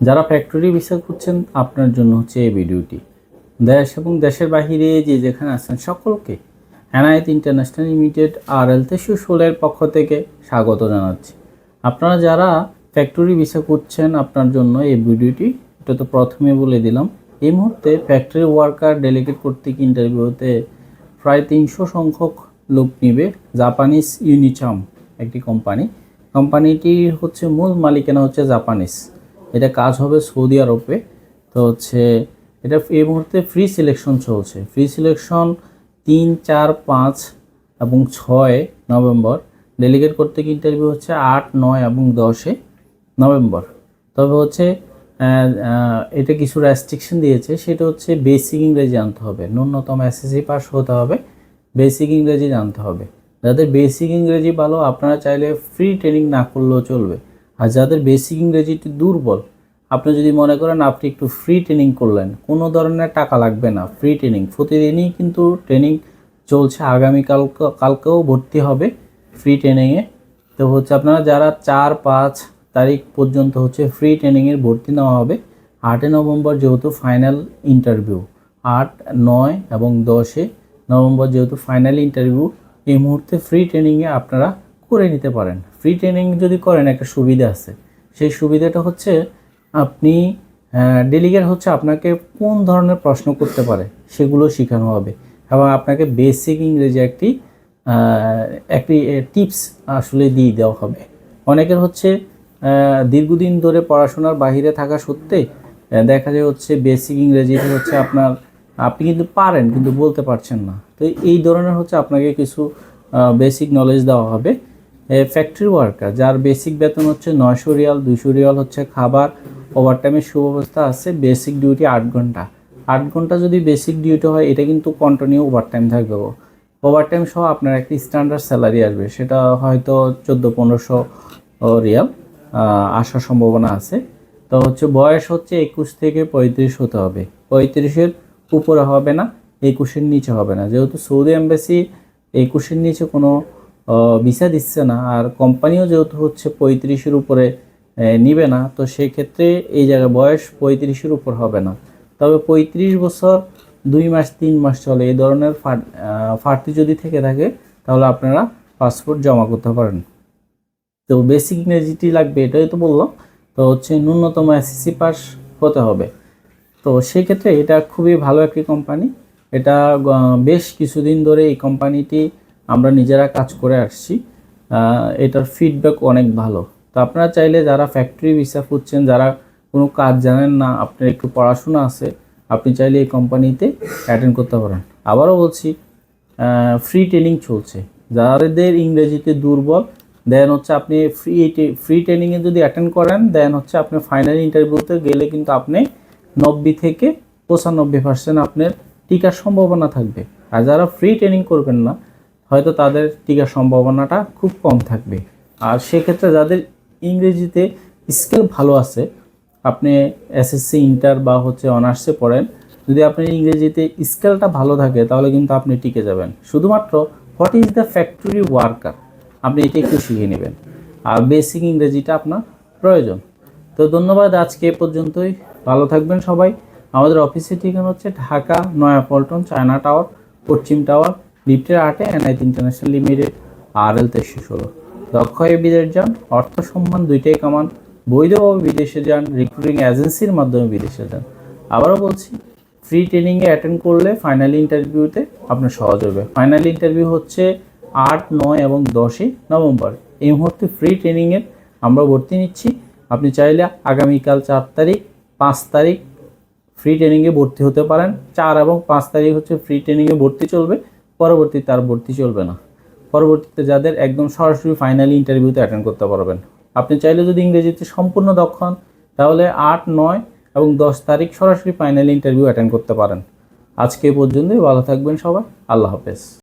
যারা factory visa করছেন, আপনার জন্য হচ্ছে এই ভিডিওটি। দেশ এবং দেশের বাহিরে যে যেখানে আছেন সকলকে এনআইত ইন্টারন্যাশনাল লিমিটেড আর এল তেসু ষোলের পক্ষ থেকে স্বাগত জানাচ্ছি। আপনারা যারা ফ্যাক্টরি ভিসা করছেন, আপনার জন্য এই ভিডিওটি, এটা তো প্রথমে বলে দিলাম, এই মুহূর্তে ফ্যাক্টরি ওয়ার্কার ডেলিগেট কর্তৃক ইন্টারভিউতে প্রায় তিনশো সংখ্যক লোক নিবে জাপানিজ ইউনিচাম একটি কোম্পানি কোম্পানিটির হচ্ছে মূল মালিকানা হচ্ছে জাপানিজ এটা কাজ হবে সৌদি আরবে। তো হচ্ছে এটা এই মুহূর্তে ফ্রি সিলেকশন চলছে। ফ্রি সিলেকশন তিন, চার, পাঁচ এবং ছয় নভেম্বর। ডেলিগেট করতে ইন্টারভিউ হচ্ছে আট, নয় এবং দশে নভেম্বর। তবে হচ্ছে এটা কিছু রেস্ট্রিকশন দিয়েছে। সেটা হচ্ছে বেসিক ইংরেজি জানতে হবে। ন্যূনতম এসএসসি পাস হতে হবে। বেসিক ইংরেজি জানতে হবে। যাদের বেসিক ইংরেজি ভালো, আপনারা চাইলে ফ্রি ট্রেনিং না করলেও চলবে। আর যাদের বেসিক ইংরেজিটি দুর্বল, আপনি যদি মনে করেন আপনি একটু ফ্রি ট্রেনিং করলেন, কোনো ধরনের টাকা লাগবে না ফ্রি ট্রেনিং প্রতিদিনই কিন্তু ট্রেনিং চলছে আগামীকাল কালকেও ভর্তি হবে ফ্রি ট্রেনিংয়ে তো হচ্ছে আপনারা যারা চার পাঁচ তারিখ পর্যন্ত হচ্ছে ফ্রি ট্রেনিংয়ের ভর্তি নেওয়া হবে আটই নভেম্বর যেহেতু ফাইনাল ইন্টারভিউ আট, নয় এবং দশে নভেম্বর যেহেতু ফাইনাল ইন্টারভিউ এই মুহূর্তে ফ্রি ট্রেনিংয়ে আপনারা করে নিতে পারেন। ফ্রি ট্রেনিং যদি করেন, একটা সুবিধা আছে। সেই সুবিধাটা হচ্ছে আপনি ডেলিগেট হচ্ছে আপনাকে কোন ধরনের প্রশ্ন করতে পারে, সেগুলো শেখানো হবে। এবং আপনাকে বেসিক ইংরেজি একটি একটি টিপস আসলে দিয়ে দেওয়া হবে। অনেকের হচ্ছে দীর্ঘদিন ধরে পড়াশোনার বাইরে থাকা সত্ত্বে দেখা যায় হচ্ছে বেসিক ইংরেজিতে হচ্ছে আপনার, আপনি কিন্তু পারেন, কিন্তু বলতে পারছেন না। তো এই ধরনের হচ্ছে আপনাকে কিছু বেসিক নলেজ দেওয়া হবে। ফ্যাক্টরি ওয়ার্কার যার বেসিক বেতন হচ্ছে নয়শো রিয়াল দুশো রিয়াল হচ্ছে খাবার ওভারটাইমের সুব্যবস্থা আছে বেসিক ডিউটি আট ঘণ্টা। আট ঘণ্টা যদি বেসিক ডিউটি হয়, এটা কিন্তু কন্টিনিউ ওভারটাইম থাকবে ওভারটাইম সহ আপনার একটি স্ট্যান্ডার্ড স্যালারি আসবে, সেটা হয়তো চোদ্দ, পনেরোশো রিয়াল আসার সম্ভাবনা আছে। তো হচ্ছে বয়স হচ্ছে একুশ থেকে পঁয়ত্রিশ হতে হবে। পঁয়ত্রিশের উপরে হবে না, একুশের নিচে হবে না। যেহেতু সৌদি এম্বাসি একুশের নিচে কোনো ভিসা দিচ্ছে না, আর কোম্পানিও যেহেতু হচ্ছে পঁয়ত্রিশের উপরে নিবে না, তো সেই ক্ষেত্রে এই জায়গায় বয়স পঁয়ত্রিশের উপর হবে না। তবে পঁয়ত্রিশ বছর, দুই মাস, তিন মাস চলে, এই ধরনের ফাটতি যদি থেকে থাকে, তাহলে আপনারা পাসপোর্ট জমা করতে পারেন। তো বেসিক ইংরেজিটি লাগবে, এটাই তো বলল। তো হচ্ছে ন্যূনতম এসএসসি পাস হতে হবে। তো সেক্ষেত্রে এটা খুবই ভালো একটি কোম্পানি। এটা বেশ কিছুদিন ধরে এই কোম্পানিটি আমরা নিজেরা কাজ করে আসছি এটার ফিডব্যাক অনেক ভালো। তো আপনারা চাইলে যারা ফ্যাক্টরি ভিসা খুঁজছেন, যারা কোনো কাজ জানেন না, আপনার একটু পড়াশোনা আছে, আপনি চাইলে এই কোম্পানিতে অ্যাটেন্ড করতে পারেন। আবারও বলছি ফ্রি ট্রেনিং চলছে। যাদের ইংরেজিতে দুর্বল দেন হচ্ছে আপনি ফ্রি ফ্রি ট্রেনিংয়ে যদি অ্যাটেন্ড করেন দেন হচ্ছে আপনি ফাইনাল ইন্টারভিউতে গেলে কিন্তু আপনি নব্বই থেকে পঁচানব্বই পার্সেন্ট আপনার টিকার সম্ভাবনা থাকবে। আর যারা ফ্রি ট্রেনিং করবেন না হয়তো তাদের টিকার সম্ভাবনাটা খুব কম থাকবে। আর সেক্ষেত্রে যাদের ইংরেজিতে স্কিল ভালো আছে, আপনি এসএসসি, ইন্টার বা হচ্ছে অনার্সে পড়েন, যদি আপনি ইংরেজিতে স্কেলটা ভালো থাকে, তাহলে কিন্তু আপনি টিকে যাবেন। শুধুমাত্র what is the factory worker, আপনি এটা একটু শিখে নেবেন। আর বেসিক ইংরেজিটা আপনার প্রয়োজন। তো ধন্যবাদ আজকে এ পর্যন্তই। ভালো থাকবেন সবাই। আমাদের অফিসের ঠিকানা হচ্ছে ঢাকা, নয়াপল্টন, চায়না টাওয়ার, পশ্চিম টাওয়ার। লিফটের আটে এনআইটি ইন্টারন্যাশনাল লিমিটেড আর এল তেইশশো ষোলো। দক্ষ হয়ে বিদেশ যান, অর্থ সম্মান দুইটাই কামান। বৈধভাবে বিদেশে যান রিক্রুটিং এজেন্সির মাধ্যমে বিদেশে যান। আবারও বলছি ফ্রি ট্রেনিংয়ে অ্যাটেন্ড করলে ফাইনাল ইন্টারভিউতে আপনার সহজ হবে। ফাইনাল ইন্টারভিউ হচ্ছে আট, নয় এবং দশই নভেম্বর। এই মুহূর্তে ফ্রি ট্রেনিংয়ের আমরা ভর্তি নিচ্ছি। আপনি চাইলে আগামীকাল চার তারিখ, পাঁচ তারিখ ফ্রি ট্রেনিংয়ে ভর্তি হতে পারেন। চার এবং পাঁচ তারিখ হচ্ছে ফ্রি ট্রেনিংয়ে ভর্তি চলবে। পরবর্তী তার ভর্তি চলবে না। পরবর্তীতে যাদের একদম সরাসরি ফাইনালি ইন্টারভিউতে অ্যাটেন্ড করতে পারবেন। আপনি চাইলে যদি ইংরেজিতে সম্পূর্ণ দক্ষ হন, তাহলে আট, নয় এবং দশ তারিখ সরাসরি ফাইনালি ইন্টারভিউ অ্যাটেন্ড করতে পারেন। আজকে পর্যন্তই, ভালো থাকবেন সবাই, আল্লাহ হাফেজ।